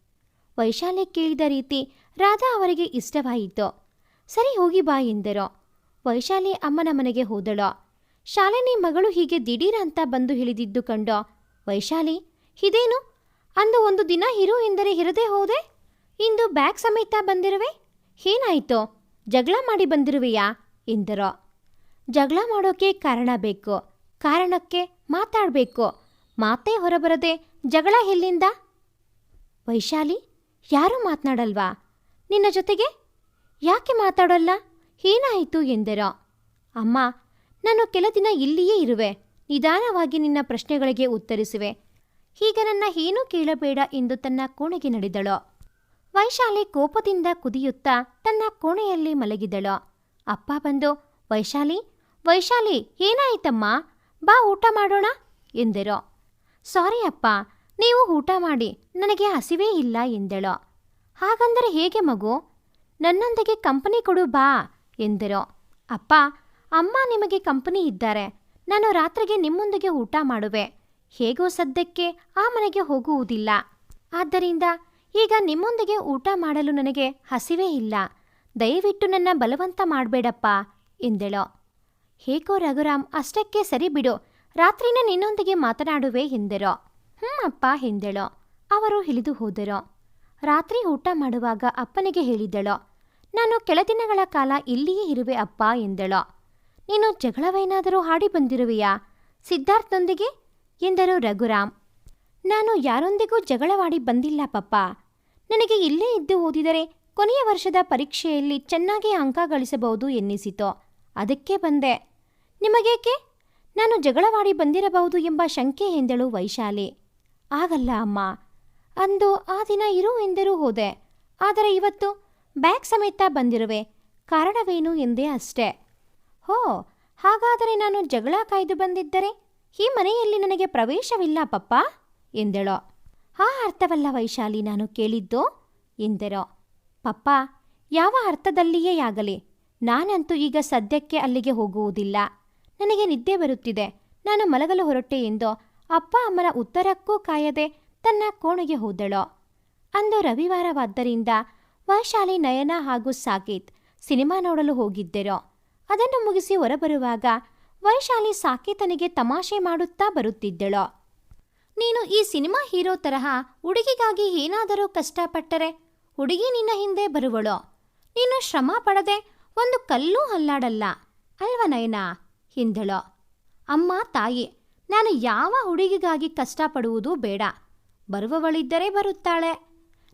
[SPEAKER 1] ವೈಶಾಲಿ ಕೇಳಿದ ರೀತಿ ರಾಧಾ ಅವರಿಗೆ ಇಷ್ಟವಾಯಿತು. ಸರಿ, ಹೋಗಿ ಬಾ ಎಂದರು. ವೈಶಾಲಿ ಅಮ್ಮನ ಮನೆಗೆ ಹೋದಳು. ಶಾಲಿನಿ ಮಗಳು ಹೀಗೆ ದಿಢೀರ ಅಂತ ಬಂದು ಹೇಳಿದಿದ್ದು ಕಂಡು? ವೈಶಾಲಿ, ಇದೇನು? ಅಂದು ಒಂದು ದಿನ ಹಿರು ಎಂದರೆ ಹಿರದೇ ಹೋದೆ? ಇಂದು ಬ್ಯಾಗ್ ಸಮೇತ ಬಂದಿರುವೆ? ಏನಾಯ್ತು? ಜಗಳ ಮಾಡಿ ಬಂದಿರುವೆಯಾ? ಎಂದರು ಜಗಳ ಮಾಡೋಕೆ ಕಾರಣ ಬೇಕು, ಕಾರಣಕ್ಕೆ ಮಾತಾಡಬೇಕು. ಮಾತೇ ಹೊರಬರದೆ ಜಗಳ ಎಲ್ಲಿಂದ? ವೈಶಾಲಿ, ಯಾರೂ ಮಾತನಾಡಲ್ವಾ? ನಿನ್ನ ಜೊತೆಗೆ? ಯಾಕೆ ಮಾತಾಡೋಲ್ಲ? ಏನಾಯಿತು ಎಂದರು. ಅಮ್ಮ, ನಾನು ಕೆಲ ದಿನ ಇಲ್ಲಿಯೇ ಇರುವೆ, ನಿಧಾನವಾಗಿ ನಿನ್ನ ಪ್ರಶ್ನೆಗಳಿಗೆ ಉತ್ತರಿಸುವೆ. ಹೀಗ ನನ್ನ ಏನೂ ಕೇಳಬೇಡ ಎಂದು ತನ್ನ ಕೋಣೆಗೆ ನಡೆದಳು. ವೈಶಾಲಿ ಕೋಪದಿಂದ ಕುದಿಯುತ್ತಾ ತನ್ನ ಕೋಣೆಯಲ್ಲಿ ಮಲಗಿದಳು. ಅಪ್ಪ ಬಂದು, ವೈಶಾಲಿ ವೈಶಾಲಿ, ಏನಾಯಿತಮ್ಮ? ಬಾ ಊಟ ಮಾಡೋಣ, ಎಂದರು. ಸಾರಿ ಅಪ್ಪ, ನೀವು ಊಟ ಮಾಡಿ, ನನಗೆ ಹಸಿವೇ ಇಲ್ಲ, ಎಂದಳು. ಹಾಗಂದರೆ ಹೇಗೆ ಮಗು? ನನ್ನೊಂದಿಗೆ ಕಂಪನಿ ಕೊಡು, ಬಾ, ಎಂದರು. ಅಪ್ಪ, ಅಮ್ಮ ನಿಮಗೆ ಕಂಪನಿ ಇದ್ದಾರೆ, ನಾನು ರಾತ್ರಿಗೆ ನಿಮ್ಮೊಂದಿಗೆ ಊಟ ಮಾಡುವೆ, ಹೇಗೋ ಸದ್ಯಕ್ಕೆ ಆ ಮನೆಗೆ ಹೋಗುವುದಿಲ್ಲ. ಆದ್ದರಿಂದ ಈಗ ನಿಮ್ಮೊಂದಿಗೆ ಊಟ ಮಾಡಲು ನನಗೆ ಹಸಿವೇ ಇಲ್ಲ ದಯವಿಟ್ಟು ನನ್ನ ಬಲವಂತ ಮಾಡಬೇಡಪ್ಪ, ಎಂದಳು. ಹೇಗೋ ರಘುರಾಮ್, ಅಷ್ಟಕ್ಕೆ ಸರಿ ಬಿಡು. ರಾತ್ರಿನ ನಿನ್ನೊಂದಿಗೆ ಮಾತನಾಡುವೆ ಎಂದರು ಹ್ಞೂ ಅಪ್ಪ, ಎಂದಳು. ಅವರು ಇಳಿದು ಹೋದರು. ರಾತ್ರಿ ಊಟ ಮಾಡುವಾಗ ಅಪ್ಪನಿಗೆ ಹೇಳಿದಳು, ನಾನು ಕೆಲ ದಿನಗಳ ಕಾಲ ಇಲ್ಲಿಯೇ ಇರುವೆ ಅಪ್ಪ, ಎಂದಳು. ನೀನು ಜಗಳವೇನಾದರೂ ಹಾಡಿ ಬಂದಿರುವೆಯಾ? ಸಿದ್ಧಾರ್ಥನೊಂದಿಗೆ? ಎಂದರು ರಘುರಾಮ್. ನಾನು ಯಾರೊಂದಿಗೂ ಜಗಳವಾಡಿ ಬಂದಿಲ್ಲ, ಪಪ್ಪ. ನನಗೆ ಇಲ್ಲೇ ಇದ್ದು ಓದಿದರೆ ಕೊನೆಯ ವರ್ಷದ ಪರೀಕ್ಷೆಯಲ್ಲಿ ಚೆನ್ನಾಗಿ ಅಂಕ ಗಳಿಸಬಹುದು ಎನ್ನಿಸಿತು. ಅದಕ್ಕೆ ಬಂದೆ. ನಿಮಗೇಕೆ? ನಾನು ಜಗಳವಾಡಿ ಬಂದಿರಬಹುದು ಎಂಬ ಶಂಕೆ ಎಂದಳು ವೈಶಾಲಿ. ಆಗಲ್ಲ ಅಮ್ಮ. ಅಂದು ಆ ದಿನ ಇರು ಎಂದರೂ ಹೋದೆ. ಆದರೆ ಇವತ್ತು ಬ್ಯಾಗ್ ಸಮೇತ ಬಂದಿರುವೆ. ಕಾರಣವೇನು ಎಂದೇ ಅಷ್ಟೇ. ಹೋ, ಹಾಗಾದರೆ ನಾನು ಜಗಳ ಕಾಯ್ದು ಬಂದಿದ್ದರೆ ಈ ಮನೆಯಲ್ಲಿ ನನಗೆ ಪ್ರವೇಶವಿಲ್ಲ ಪಪ್ಪ? ಎಂದಳು. ಆ ಅರ್ಥವಲ್ಲ ವೈಶಾಲಿ, ನಾನು ಕೇಳಿದ್ದು, ಎಂದರು. ಪಪ್ಪ, ಯಾವ ಅರ್ಥದಲ್ಲಿಯೇ ಆಗಲಿ, ನಾನಂತೂ ಈಗ ಸದ್ಯಕ್ಕೆ ಅಲ್ಲಿಗೆ ಹೋಗುವುದಿಲ್ಲ. ನನಗೆ ನಿದ್ದೆ ಬರುತ್ತಿದೆ. ನಾನು ಮಲಗಲು ಹೊರಟೆ ಎಂದು ಅಪ್ಪ ಅಮ್ಮನ ಉತ್ತರಕ್ಕೂ ಕಾಯದೆ ತನ್ನ ಕೋಣೆಗೆ ಹೋದಳು. ಅಂದು ರವಿವಾರವಾದ್ದರಿಂದ ವೈಶಾಲಿ, ನಯನ ಹಾಗೂ ಸಾಕೇತ್ ಸಿನಿಮಾ ನೋಡಲು ಹೋಗಿದ್ದರು. ಅದನ್ನು ಮುಗಿಸಿ ಹೊರಬರುವಾಗ ವೈಶಾಲಿ ಸಾಕೇತನಿಗೆ ತಮಾಷೆ ಮಾಡುತ್ತಾ ಬರುತ್ತಿದ್ದಳು. ನೀನು ಈ ಸಿನಿಮಾ ಹೀರೋ ತರಹ ಹುಡುಗಿಗಾಗಿ ಏನಾದರೂ ಕಷ್ಟಪಟ್ಟರೆ ಹುಡುಗಿ ನಿನ್ನ ಹಿಂದೆ ಬರುವಳು. ನೀನು ಶ್ರಮ ಪಡದೆ ಒಂದು ಕಲ್ಲೂ ಅಲ್ಲಾಡಲ್ಲ. ಅಲ್ವ ನಯನ? ಹಿಂದಳು. ಅಮ್ಮ, ತಾಯಿ, ನಾನು ಯಾವ ಹುಡುಗಿಗಾಗಿ ಕಷ್ಟಪಡುವುದು ಬೇಡ. ಬರುವವಳಿದ್ದರೆ ಬರುತ್ತಾಳೆ.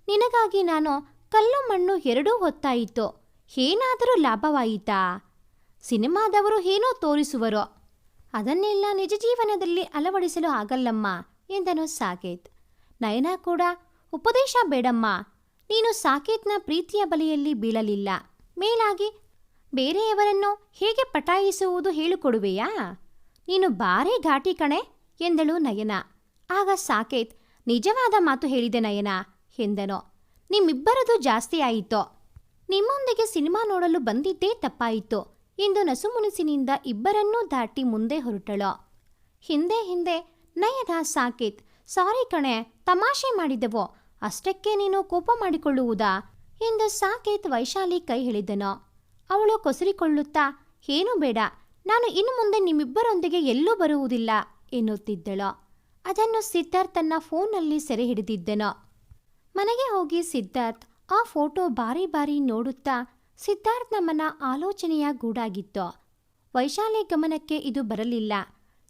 [SPEAKER 1] ನಿನಗಾಗಿ ನಾನು ಕಲ್ಲು ಮಣ್ಣು ಎರಡೂ ಹೊತ್ತಾಯಿತು. ಏನಾದರೂ ಲಾಭವಾಯಿತಾ? ಸಿನಿಮಾದವರು ಏನೋ ತೋರಿಸುವರು. ಅದನ್ನೆಲ್ಲ ನಿಜ ಜೀವನದಲ್ಲಿ ಅಳವಡಿಸಲು ಆಗಲ್ಲಮ್ಮ ಎಂದನು ಸಾಕೇತ್. ನಯನ ಕೂಡ, ಉಪದೇಶ ಬೇಡಮ್ಮ. ನೀನು ಸಾಕೇತ್ನ ಪ್ರೀತಿಯ ಬಲೆಯಲ್ಲಿ ಬೀಳಲಿಲ್ಲ. ಮೇಲಾಗಿ, ಬೇರೆಯವರನ್ನು ಹೇಗೆ ಪಟಾಯಿಸುವುದು ಹೇಳಿಕೊಡುವೆಯಾ? ನೀನು ಬಾರೇ ಘಾಟಿ ಕಣೆ, ಎಂದಳು ನಯನ. ಆಗ ಸಾಕೇತ್, ನಿಜವಾದ ಮಾತು ಹೇಳಿದೆ ನಯನ, ಎಂದನು. ನಿಮ್ಮಿಬ್ಬರದು ಜಾಸ್ತಿ ಆಯಿತು? ನಿಮ್ಮೊಂದಿಗೆ ಸಿನಿಮಾ ನೋಡಲು ಬಂದಿದ್ದೇ ತಪ್ಪಾಯಿತು? ಎಂದು ನಸುಮುನಿಸಿನಿಂದ ಇಬ್ಬರನ್ನೂ ದಾಟಿ ಮುಂದೆ ಹೊರಟಳು. ಹಿಂದೆ ಹಿಂದೆ ನಯನ, ಸಾಕೇತ್, ಸಾರಿ ಕಣೆ, ತಮಾಷೆ ಮಾಡಿದೆವೋ? ಅಷ್ಟಕ್ಕೆ ನೀನು ಕೋಪ ಮಾಡಿಕೊಳ್ಳುವುದಾ? ಎಂದು ಸಾಕೇತ್ ವೈಶಾಲಿ ಕೈ ಹಿಡಿದನು ಅವಳು ಕೊಸರಿಕೊಳ್ಳುತ್ತಾ, ಏನೂ ಬೇಡ, ನಾನು ಇನ್ನು ಮುಂದೆ ನಿಮ್ಮಿಬ್ಬರೊಂದಿಗೆ ಎಲ್ಲೂ ಬರುವುದಿಲ್ಲ, ಎನ್ನುತ್ತಿದ್ದಳು. ಅದನ್ನು ಸಿದ್ಧಾರ್ಥ್ ತನ್ನ ಫೋನ್ನಲ್ಲಿ ಸೆರೆ ಹಿಡಿದಿದ್ದನು ಮನೆಗೆ ಹೋಗಿ ಸಿದ್ಧಾರ್ಥ್ ಆ ಫೋಟೋ ಬಾರಿ ಬಾರಿ ನೋಡುತ್ತಾ, ಸಿದ್ಧಾರ್ಥ್ ನಮ್ಮನ ಆಲೋಚನೆಯ ಗೂಡಾಗಿತ್ತು. ವೈಶಾಲಿ ಗಮನಕ್ಕೆ ಇದು ಬರಲಿಲ್ಲ.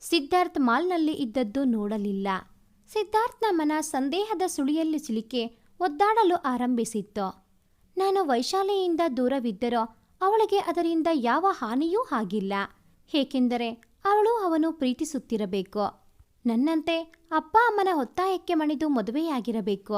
[SPEAKER 1] ಸಿದ್ಧಾರ್ಥ್ ಮಾಲ್ನಲ್ಲಿ ಇದ್ದದ್ದು ನೋಡಲಿಲ್ಲ. ಸಿದ್ಧಾರ್ಥ್ನ ಮನ ಸಂದೇಹದ ಸುಳಿಯಲ್ಲಿ ಸಿಲುಕಿ ಒದ್ದಾಡಲು ಆರಂಭಿಸಿತ್ತು. ನಾನು ವೈಶಾಲಿಯಿಂದ ದೂರವಿದ್ದರೋ ಅವಳಿಗೆ ಅದರಿಂದ ಯಾವ ಹಾನಿಯೂ ಆಗಿಲ್ಲ. ಏಕೆಂದರೆ ಅವಳು ಅವನು ಪ್ರೀತಿಸುತ್ತಿರಬೇಕು. ನನ್ನಂತೆ ಅಪ್ಪ ಅಮ್ಮನ ಒತ್ತಾಯಕ್ಕೆ ಮಣಿದು ಮದುವೆಯಾಗಿರಬೇಕು.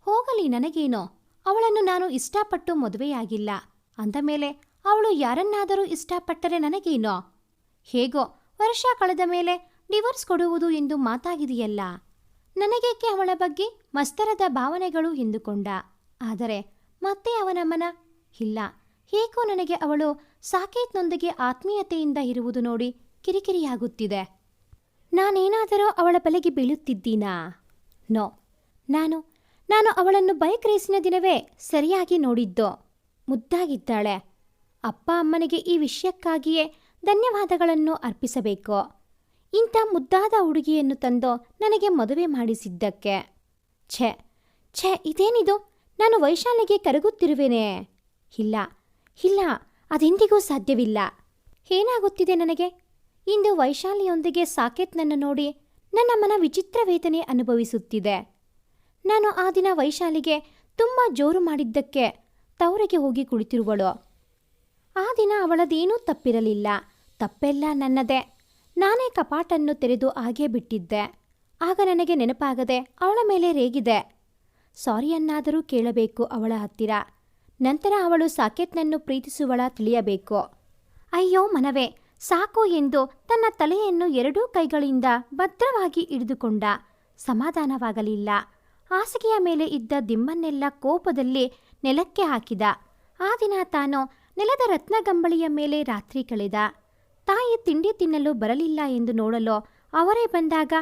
[SPEAKER 1] ಹೋಗಲಿ ನನಗೇನೋ? ಅವಳನ್ನು ನಾನು ಇಷ್ಟಪಟ್ಟು ಮದುವೆಯಾಗಿಲ್ಲ. ಅಂದಮೇಲೆ ಅವಳು ಯಾರನ್ನಾದರೂ ಇಷ್ಟಪಟ್ಟರೆ ನನಗೇನೋ? ಹೇಗೋ, ವರ್ಷ ಕಳೆದ ಮೇಲೆ ಡಿವೋರ್ಸ್ ಕೊಡುವುದು ಎಂದು ಮಾತಾಗಿದೆಯಲ್ಲ. ನನಗೇಕೆ ಅವಳ ಬಗ್ಗೆ ಮಸ್ತರದ ಭಾವನೆಗಳು ಎಂದುಕೊಂಡ ಆದರೆ ಮತ್ತೆ ಅವನ ಮನ, ಇಲ್ಲ. ಹೇಗೋ ನನಗೆ ಅವಳು ಸಾಕೇತ್ನೊಂದಿಗೆ ಆತ್ಮೀಯತೆಯಿಂದ ಇರುವುದು ನೋಡಿ ಕಿರಿಕಿರಿಯಾಗುತ್ತಿದೆ. ನಾನೇನಾದರೂ ಅವಳ ಬಲೆಗೆ ಬೀಳುತ್ತಿದ್ದೀನಾ? ನೋ. ನಾನು ನಾನು ಅವಳನ್ನು ಬೈಕ್ ರೇಸಿನ ದಿನವೇ ಸರಿಯಾಗಿ ನೋಡಿದ್ದು? ಮುದ್ದಾಗಿದ್ದಾಳೆ. ಅಪ್ಪ ಅಮ್ಮನಿಗೆ ಈ ವಿಷಯಕ್ಕಾಗಿಯೇ ಧನ್ಯವಾದಗಳನ್ನು ಅರ್ಪಿಸಬೇಕು? ಇಂಥ ಮುದ್ದಾದ ಹುಡುಗಿಯನ್ನು ತಂದು ನನಗೆ ಮದುವೆ ಮಾಡಿಸಿದ್ದಕ್ಕೆ. ಛೆ ಛೆ, ಇದೇನಿದು? ನಾನು ವೈಶಾಲಿಗೆ ಕರಗುತ್ತಿರುವೆನೇ. ಇಲ್ಲ ಇಲ್ಲ, ಅದೆಂದಿಗೂ ಸಾಧ್ಯವಿಲ್ಲ. ಏನಾಗುತ್ತಿದೆ ನನಗೆ? ಇಂದು ವೈಶಾಲಿಯೊಂದಿಗೆ ಸಾಕೇತ್ನನ್ನು ನೋಡಿ ನನ್ನ ಮನ ವಿಚಿತ್ರ ವೇದನೆ ಅನುಭವಿಸುತ್ತಿದೆ. ನಾನು ಆ ದಿನ ವೈಶಾಲಿಗೆ ತುಂಬ ಜೋರು ಮಾಡಿದ್ದಕ್ಕೆ ತವರಿಗೆ ಹೋಗಿ ಕುಳಿತಿರುವಳು. ಆ ದಿನ ಅವಳದೇನೂ ತಪ್ಪಿರಲಿಲ್ಲ. ತಪ್ಪೆಲ್ಲ ನನ್ನದೇ. ನಾನೇ ಕಪಾಟನ್ನು ತೆರೆದು ಆಗೇ ಬಿಟ್ಟಿದ್ದೆ. ಆಗ ನನಗೆ ನೆನಪಾಗದೆ ಅವಳ ಮೇಲೆ ರೇಗಿದೆ. ಸಾರಿಯನ್ನಾದರೂ ಕೇಳಬೇಕು ಅವಳ ಹತ್ತಿರ. ನಂತರ ಅವಳು ಸಾಕೆತ್ನನ್ನು ಪ್ರೀತಿಸುವಳ ತಿಳಿಯಬೇಕು. ಅಯ್ಯೋ ಮನವೇ, ಸಾಕು ಎಂದು ತನ್ನ ತಲೆಯನ್ನು ಎರಡೂ ಕೈಗಳಿಂದ ಭದ್ರವಾಗಿ ಹಿಡಿದುಕೊಂಡ. ಸಮಾಧಾನವಾಗಲಿಲ್ಲ. ಹಾಸಿಗೆಯ ಮೇಲೆ ಇದ್ದ ದಿಮ್ಮನ್ನೆಲ್ಲ ಕೋಪದಲ್ಲಿ ನೆಲಕ್ಕೆ ಹಾಕಿದ. ಆ ದಿನ ತಾನು ನೆಲದ ರತ್ನಗಂಬಳಿಯ ಮೇಲೆ ರಾತ್ರಿ ಕಳೆದ. ತಾಯಿ ತಿಂಡಿ ತಿನ್ನಲು ಬರಲಿಲ್ಲ ಎಂದು ನೋಡಲು ಅವರೇ ಬಂದಾಗ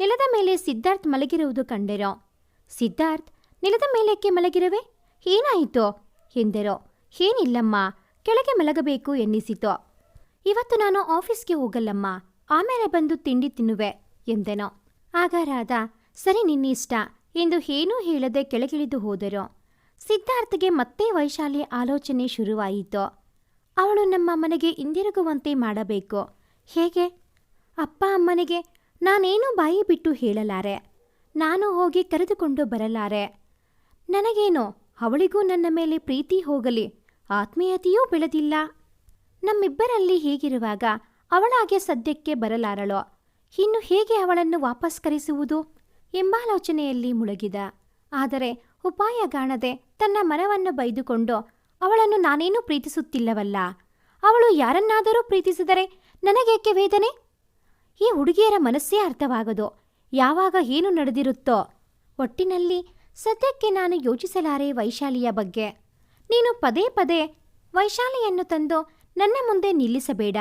[SPEAKER 1] ನೆಲದ ಮೇಲೆ ಸಿದ್ಧಾರ್ಥ್ ಮಲಗಿರುವುದು ಕಂಡೆರೋ. ಸಿದ್ಧಾರ್ಥ್, ನೆಲದ ಮೇಲಕ್ಕೆ ಮಲಗಿರುವೆ? ಏನಾಯಿತು? ಎಂದೆರೋ. ಏನಿಲ್ಲಮ್ಮ, ಕೆಳಗೆ ಮಲಗಬೇಕು ಎನ್ನಿಸಿತು. ಇವತ್ತು ನಾನು ಆಫೀಸ್ಗೆ ಹೋಗಲ್ಲಮ್ಮ, ಆಮೇಲೆ ಬಂದು ತಿಂಡಿ ತಿನ್ನುವೆ ಎಂದೆನೋ. ಆಗ ರಾಧಾ, ಸರಿ ನಿನ್ನಿಷ್ಟ ಎಂದು ಏನೂ ಹೇಳದೆ ಕೆಳಗಿಳಿದು ಹೋದರು. ಸಿದ್ಧಾರ್ಥಗೆ ಮತ್ತೆ ವೈಶಾಲಿ ಆಲೋಚನೆ ಶುರುವಾಯಿತು. ಅವಳು ನಮ್ಮ ಮನೆಗೆ ಹಿಂದಿರುಗುವಂತೆ ಮಾಡಬೇಕು. ಹೇಗೆ? ಅಪ್ಪ ಅಮ್ಮನಿಗೆ ನಾನೇನು ಬಾಯಿ ಬಿಟ್ಟು ಹೇಳಲಾರೆ. ನಾನು ಹೋಗಿ ಕರೆದುಕೊಂಡು ಬರಲಾರೆ. ನನಗೇನೋ? ಅವಳಿಗೂ ನನ್ನ ಮೇಲೆ ಪ್ರೀತಿ ಹೋಗಲಿ, ಆತ್ಮೀಯತೆಯೂ ಬೆಳೆದಿಲ್ಲ. ನಮ್ಮಿಬ್ಬರಲ್ಲಿ ಹೀಗಿರುವಾಗ ಅವಳಾಗೆ ಸದ್ಯಕ್ಕೆ ಬರಲಾರಳೋ. ಇನ್ನು ಹೇಗೆ ಅವಳನ್ನು ವಾಪಸ್ ಕರೆಸುವುದು ಎಂಬಾಲೋಚನೆಯಲ್ಲಿ ಮುಳುಗಿದ. ಆದರೆ ಉಪಾಯ ಕಾಣದೆ ತನ್ನ ಮನವನ್ನು ಬೈದುಕೊಂಡು ಅವಳನ್ನು ನಾನೇನೂ ಪ್ರೀತಿಸುತ್ತಿಲ್ಲವಲ್ಲ. ಅವಳು ಯಾರನ್ನಾದರೂ ಪ್ರೀತಿಸಿದರೆ ನನಗೇಕೆ ವೇದನೆ? ಈ ಹುಡುಗಿಯರ ಮನಸ್ಸೇ ಅರ್ಥವಾಗದು. ಯಾವಾಗ ಏನು ನಡೆದಿರುತ್ತೋ. ಒಟ್ಟಿನಲ್ಲಿ ಸದ್ಯಕ್ಕೆ ನಾನು ಯೋಚಿಸಲಾರೆ ವೈಶಾಲಿಯ ಬಗ್ಗೆ. ನೀನು ಪದೇ ಪದೇ ವೈಶಾಲಿಯನ್ನು ತಂದು ನನ್ನ ಮುಂದೆ ನಿಲ್ಲಿಸಬೇಡ.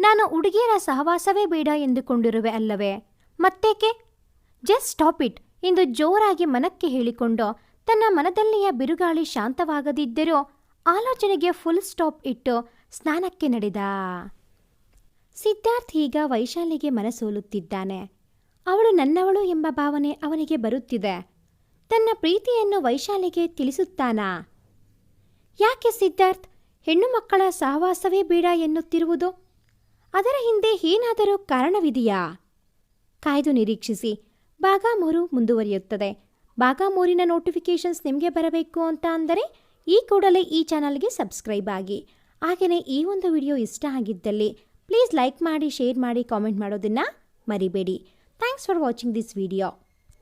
[SPEAKER 1] ನಾನು ಹುಡುಗಿಯರ ಸಹವಾಸವೇ ಬೇಡ ಎಂದುಕೊಂಡಿರುವೆ ಅಲ್ಲವೇ? ಮತ್ತೇಕೆ? Just stop it. ಎಂದು ಜೋರಾಗಿ ಮನಕ್ಕೆ ಹೇಳಿಕೊಂಡು ತನ್ನ ಮನದಲ್ಲಿಯ ಬಿರುಗಾಳಿ ಶಾಂತವಾಗದಿದ್ದರೂ ಆಲೋಚನೆಗೆ ಫುಲ್ ಸ್ಟಾಪ್ ಇಟ್ಟು ಸ್ನಾನಕ್ಕೆ ನಡೆದ. ಸಿದ್ಧಾರ್ಥ್ ಈಗ ವೈಶಾಲಿಗೆ ಮನಸೋಲುತ್ತಿದ್ದಾನೆ. ಅವಳು ನನ್ನವಳು ಎಂಬ ಭಾವನೆ ಅವನಿಗೆ ಬರುತ್ತಿದೆ. ತನ್ನ ಪ್ರೀತಿಯನ್ನು ವೈಶಾಲಿಗೆ ತಿಳಿಸುತ್ತಾನಾ? ಯಾಕೆ ಸಿದ್ಧಾರ್ಥ್, ಹೆಣ್ಣು ಮಕ್ಕಳ ಸಹವಾಸವೇ ಬೇಡ ಎನ್ನುತ್ತಿರುವುದು? ಅದರ ಹಿಂದೆ ಏನಾದರೂ ಕಾರಣವಿದೆಯಾ? ಕಾಯ್ದು ನಿರೀಕ್ಷಿಸಿ. ಭಾಗ ಮುಂದುವರಿಯುತ್ತದೆ. ಭಾಗ ಮೂರಿನ ನೋಟಿಫಿಕೇಷನ್ಸ್ ನಿಮಗೆ ಬರಬೇಕು ಅಂತ ಅಂದರೆ ಈ ಕೂಡಲೇ ಈ ಚಾನಲ್ಗೆ ಸಬ್ಸ್ಕ್ರೈಬ್ ಆಗಿ. ಹಾಗೆಯೇ ಈ ಒಂದು ವಿಡಿಯೋ ಇಷ್ಟ ಆಗಿದ್ದಲ್ಲಿ ಪ್ಲೀಸ್ ಲೈಕ್ ಮಾಡಿ, ಶೇರ್ ಮಾಡಿ, ಕಾಮೆಂಟ್ ಮಾಡೋದನ್ನು ಮರಿಬೇಡಿ. Thanks for watching this video.